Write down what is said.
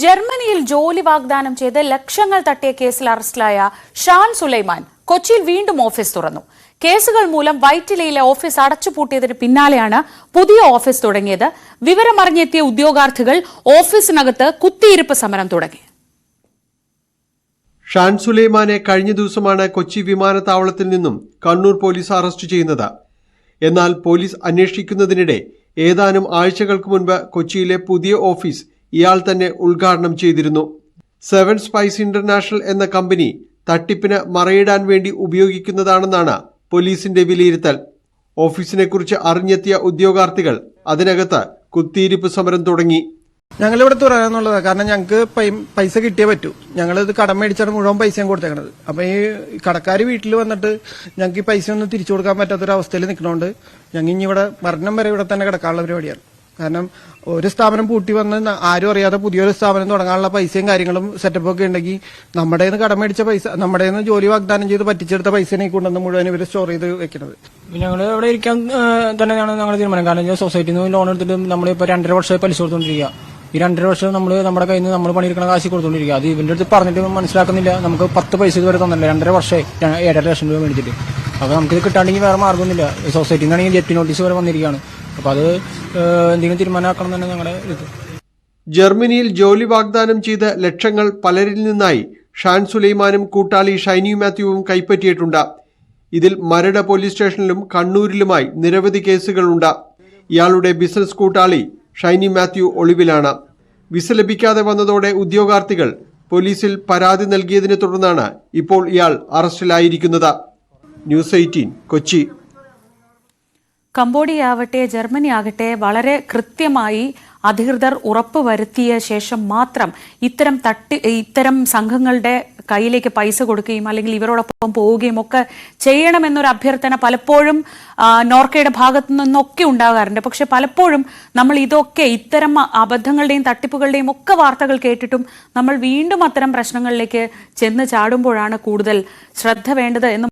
ജർമ്മനിയിൽ ജോലി വാഗ്ദാനം ചെയ്ത് ലക്ഷങ്ങൾ തട്ടിയ കേസിൽ അറസ്റ്റിലായ ഷാൻ സുലൈമാൻ കൊച്ചിയിൽ വീണ്ടും ഓഫീസ് തുറന്നു. കേസുകൾ മൂലം വൈറ്റിലയിലെ ഓഫീസ് അടച്ചുപൂട്ടിയതിന് പിന്നാലെയാണ് പുതിയ ഓഫീസ് തുടങ്ങിയത്. വിവരമറിഞ്ഞെത്തിയ ഉദ്യോഗാർത്ഥികൾ ഓഫീസിനകത്ത് കുത്തിയിരിപ്പ് സമരം തുടങ്ങി. ഷാൻ സുലൈമാനെ കഴിഞ്ഞ ദിവസമാണ് കൊച്ചി വിമാനത്താവളത്തിൽ നിന്നും കണ്ണൂർ പോലീസ് അറസ്റ്റ് ചെയ്യുന്നത്. എന്നാൽ പോലീസ് അന്വേഷിക്കുന്നതിനിടെ ഏതാനും ആഴ്ചകൾക്ക് മുൻപ് കൊച്ചിയിലെ പുതിയ ഓഫീസ് ഇയാൾ തന്നെ ഉദ്ഘാടനം ചെയ്തിരുന്നു. സെവൻ സ്പൈസ് ഇന്റർനാഷണൽ എന്ന കമ്പനി തട്ടിപ്പിന് മറയിടാൻ വേണ്ടി ഉപയോഗിക്കുന്നതാണെന്നാണ് പോലീസിന്റെ വിലയിരുത്തൽ. ഓഫീസിനെക്കുറിച്ച് അറിഞ്ഞെത്തിയ ഉദ്യോഗാർത്ഥികൾ അതിനകത്ത് കുത്തിയിരിപ്പ് സമരം തുടങ്ങി. ഞങ്ങൾ ഇവിടെ തുറന്നുള്ളതാണ് കാരണം ഞങ്ങൾക്ക് പൈസ കിട്ടിയേ പറ്റൂ. ഞങ്ങൾ ഇത് കടം മേടിച്ചാണ് മുഴുവൻ പൈസയും കൊടുത്തേക്കണത്. അപ്പൊ ഈ കടക്കാർ വീട്ടിൽ വന്നിട്ട് ഞങ്ങൾക്ക് ഈ പൈസ ഒന്നും തിരിച്ചു കൊടുക്കാൻ പറ്റാത്തൊരു അവസ്ഥയിൽ നിൽക്കണോണ്ട് ഞങ്ങൾ ഇനി ഇവിടെ മരണം വരെ ഇവിടെ തന്നെ കിടക്കാനുള്ള പരിപാടിയാണ്. കാരണം ഒരു സ്ഥാപനം പൂട്ടി വന്ന് ആരും അറിയാതെ പുതിയൊരു സ്ഥാപനം തുടങ്ങാനുള്ള പൈസയും കാര്യങ്ങളും സെറ്റപ്പ് ഒക്കെ ഉണ്ടെങ്കിൽ നമ്മുടെ നിന്ന് കടം മേടിച്ച പൈസ നമ്മുടെ നിന്ന് ജോലി വാഗ്ദാനം ചെയ്ത് പറ്റിച്ചെടുത്ത പൈസ കൊണ്ടുവന്ന് മുഴുവൻ ഇവർ സ്റ്റോർ ചെയ്ത് വെക്കുന്നത്. ഞങ്ങൾ ഇവിടെ ഇരിക്കാൻ തന്നെയാണ് ഞങ്ങൾ തീരുമാനം. കാരണം സൊസൈറ്റിയിൽ നിന്ന് ലോൺ എടുത്തിട്ട് നമ്മൾ നമ്മളിപ്പോൾ രണ്ടര വർഷമായി പലിശ കൊടുത്തോണ്ടിരിക്കുക ഈ രണ്ടര വർഷം നമ്മൾ നമ്മുടെ കയ്യിൽ നിന്ന് നമ്മൾ പണിയെടുക്കണ കാശ് കൊടുത്തോണ്ടിരിക്കുക അത് ഇവന്റെ അടുത്ത് പറഞ്ഞിട്ട് മനസ്സിലാക്കുന്നില്ല. നമുക്ക് പത്ത് പൈസ ഇതുവരെ തന്നില്ല രണ്ടര വർഷം ഏഴര ലക്ഷം രൂപ മേടിച്ചിട്ട്. അപ്പോൾ ഇത് കിട്ടാണ്ടെങ്കിൽ വേറെ മാർഗമൊന്നുമില്ല സൊസൈറ്റിയിൽ നിന്നാണെങ്കിൽ ജപ്തി നോട്ടീസ് വരെ വന്നിരിക്കുകയാണ് അപ്പോൾ അത് എന്തെങ്കിലും തീരുമാനമാക്കണം തന്നെ ഞങ്ങളുടെ ഇത്. ജർമ്മനിയിൽ ജോലി വാഗ്ദാനം ചെയ്ത ലക്ഷങ്ങൾ പലരിൽ നിന്നായി ഷാൻ സുലൈമാനും കൂട്ടാളി ഷൈനി മാത്യുവും കൈപ്പറ്റിയിട്ടുണ്ട്. ഇതിൽ മരട പോലീസ് സ്റ്റേഷനിലും കണ്ണൂരിലുമായി നിരവധി കേസുകളുണ്ട്. ഇയാളുടെ ബിസിനസ് കൂട്ടാളി ഷൈനി മാത്യു ഒളിവിലാണ്. വിസ ലഭിക്കാതെ വന്നതോടെ ഉദ്യോഗാർത്ഥികൾ പോലീസിൽ പരാതി നൽകിയതിനെ തുടർന്നാണ് ഇപ്പോൾ ഇയാൾ അറസ്റ്റിലായിരിക്കുന്നത്. News eighteen Kochi. കംബോഡിയ ആവട്ടെ ജർമ്മനി ആകട്ടെ വളരെ കൃത്യമായി അധികൃതർ ഉറപ്പുവരുത്തിയ ശേഷം മാത്രം ഇത്തരം തട്ടി ഇത്തരം സംഘങ്ങളുടെ കയ്യിലേക്ക് പൈസ കൊടുക്കുകയും അല്ലെങ്കിൽ ഇവരോടൊപ്പം പോവുകയും ഒക്കെ ചെയ്യണമെന്നൊരു അഭ്യർത്ഥന പലപ്പോഴും നോർക്കയുടെ ഭാഗത്തു നിന്നൊക്കെ ഉണ്ടാകാറുണ്ട്. പക്ഷെ പലപ്പോഴും നമ്മൾ ഇതൊക്കെ ഇത്തരം അബദ്ധങ്ങളുടെയും തട്ടിപ്പുകളുടെയും ഒക്കെ വാർത്തകൾ കേട്ടിട്ടും നമ്മൾ വീണ്ടും അത്തരം പ്രശ്നങ്ങളിലേക്ക് ചെന്ന് ചാടുമ്പോഴാണ് കൂടുതൽ ശ്രദ്ധ വേണ്ടത് എന്ന്